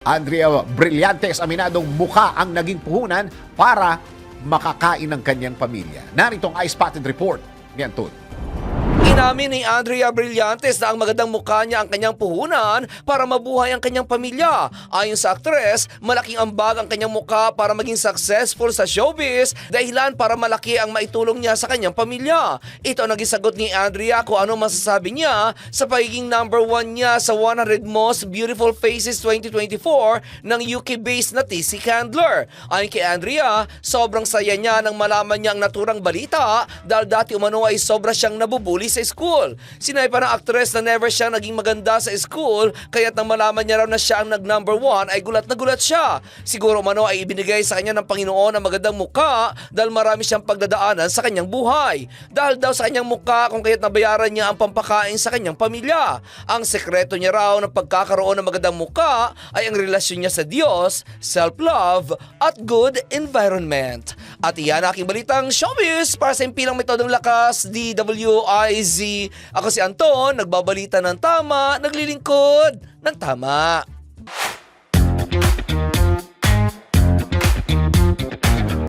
Andrea Brillantes aminadong mukha ang naging puhunan para makakain ng kanyang pamilya. Narito ang eye-spotted report ni Anton. Inamin ni Andrea Brillantes na ang magandang mukha niya ang kanyang puhunan para mabuhay ang kanyang pamilya. Ayon sa aktres, malaking ambag ang kanyang mukha para maging successful sa showbiz dahilan para malaki ang maitulong niya sa kanyang pamilya. Ito ang naging ni Andrea kung ano masasabi niya sa pagiging number one niya sa 100 Most Beautiful Faces 2024 ng UK-based na TC Candler. Ayon kay Andrea, sobrang saya niya nang malaman niya ang naturang balita dahil dati umano ay sobra siyang nabubuli sa school. Sinabi pa ng aktres na never siya naging maganda sa school kaya't nang malaman niya raw na siya ang nag number one ay gulat na gulat siya. Siguro umano ay ibinigay sa kanya ng Panginoon ang magandang muka dahil marami siyang pagdadaanan sa kanyang buhay. Dahil daw sa kanyang muka kung kaya't nabayaran niya ang pampakain sa kanyang pamilya. Ang sekreto niya raw ng pagkakaroon ng magandang muka ay ang relasyon niya sa Diyos, self-love at good environment. At iyan aking balitang showbiz para sa impilang metodong lakas, DWIZ. Ako si Anton, nagbabalita ng tama, naglilingkod ng tama.